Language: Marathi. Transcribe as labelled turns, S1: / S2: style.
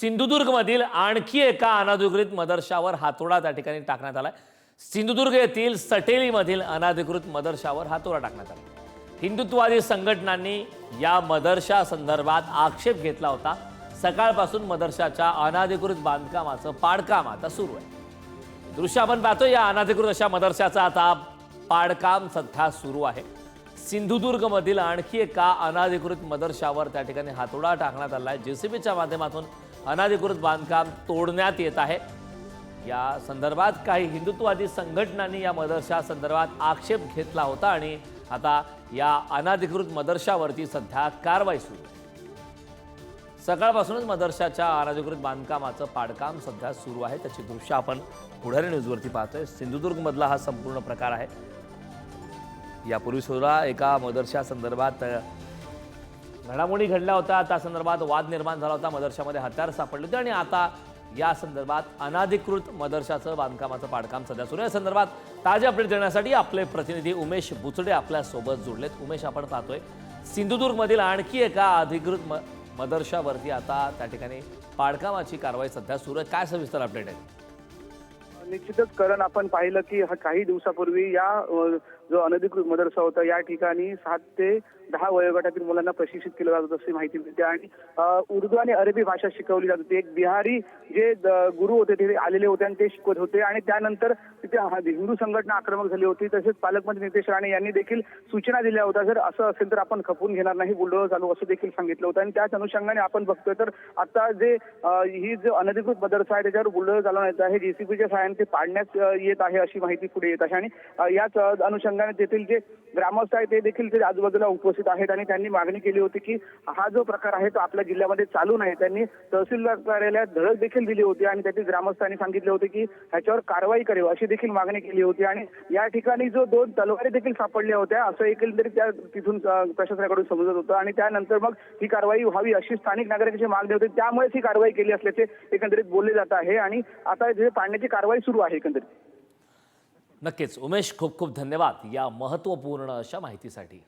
S1: सिंधुदुर्गमधील आणखी एका अनाधिकृत मदरशावर हातोडा त्या ठिकाणी टाकण्यात आलाय. सिंधुदुर्ग येथील सटेलीमधील अनाधिकृत मदरशावर हातोडा टाकण्यात आला. हिंदुत्ववादी संघटनांनी या मदरशा संदर्भात आक्षेप घेतला होता. सकाळपासून मदरशाच्या अनाधिकृत बांधकामाचं पाडकाम आता सुरू आहे. दृश्य आपण पाहतो या अनाधिकृत अशा मदरशाचा आता पाडकाम सध्या सुरू आहे. सिंधुदुर्गमधील आणखी एका अनाधिकृत मदरशावर त्या ठिकाणी हातोडा टाकण्यात आला आहे जेसीबीच्या माध्यमातून अनाधिकृत बांधकाम तोडण्यात येत आहे. या संदर्भात काही हिंदुत्ववादी संघटनांनी या मदरशा संदर्भात आक्षेप घेतला होता आणि आता या अनाधिकृत मदरशावरती सध्या कारवाई सुरू आहे. सकाळपासूनच मदरशाच्या अनाधिकृत बांधकामाचं पाडकाम सध्या सुरू आहे. त्याची दृश्य आपण पुढारी न्यूजवरती पाहतोय. सिंधुदुर्गमधला हा संपूर्ण प्रकार आहे. यापूर्वी सुद्धा एका मदरशा संदर्भात घडामोडी घडल्या होत्या. त्या संदर्भात वाद निर्माण झाला होता. मदरशामध्ये हत्यार सापडले होते आणि आता या संदर्भात अनाधिकृत मदरशाचं बांधकामाचं पाडकाम सध्या सुरू आहे. या संदर्भात ताजे अपडेट देण्यासाठी आपले प्रतिनिधी उमेश बुचडे आपल्यासोबत जोडलेत उमेश आपण पाहतोय सिंधुदुर्गमधील आणखी एका अधिकृत म मदरशावरती आता त्या ठिकाणी पाडकामाची कारवाई सध्या सुरू आहे. काय सविस्तर अपडेट आहे?
S2: निश्चितच करण आपण पाहिलं की हा काही दिवसापूर्वी या जो अनधिकृत मदरसा होता या ठिकाणी सात ते दहा वयोगटातील मुलांना प्रशिक्षित केलं जात होतं अशी माहिती मिळते. आणि उर्दू आणि अरबी भाषा शिकवली जात होती. एक बिहारी जे द- गुरु होते ते आलेले होते आणि ते शिकवत होते. आणि त्यानंतर तिथे हिंदू संघटना आक्रमक झाली होती. तसेच पालकमंत्री नितेश राणे यांनी देखील सूचना दिल्या होत्या. जर असं असेल तर आपण खपून घेणार नाही बुलडोजर चालू असं देखील सांगितलं होतं. आणि त्याच अनुषंगाने आपण बघतोय तर आता जे ही जो अनधिकृत मदरसा आहे त्याच्यावर बुलडोजर चालवण्यात येत आहे जेसीबीच्या सहाय्याने ते पाडण्यात येत आहे अशी माहिती पुढे येत आहे. आणि याच अनुषंगाने तेथील जे ग्रामस्थ आहेत ते देखील ते आजूबाजूला उपस्थित आहेत. आणि त्यांनी मागणी केली होती की हा जो प्रकार आहे तो आपल्या जिल्ह्यामध्ये चालू नाही. त्यांनी तहसीलदार कार्यालयात धडक देखील दिली होती. आणि त्यातील ग्रामस्थांनी सांगितले होते की ह्याच्यावर कारवाई करावी अशी देखील मागणी केली होती. आणि या ठिकाणी जो दोन तलवारी देखील सापडल्या होत्या असं एकंदरीत त्या तिथून प्रशासनाकडून समजत होतं. आणि त्यानंतर मग ही कारवाई व्हावी अशी स्थानिक नागरिकांची मागणी होती. त्यामुळेच ही कारवाई केली असल्याचे एकंदरीत बोलले जात आहे. आणि आता जे पाडण्याची कारवाई सुरू आहे एकंदरीत.
S1: नक्कीच. उमेश खूप खूप धन्यवाद या महत्त्वपूर्ण अशा माहितीसाठी.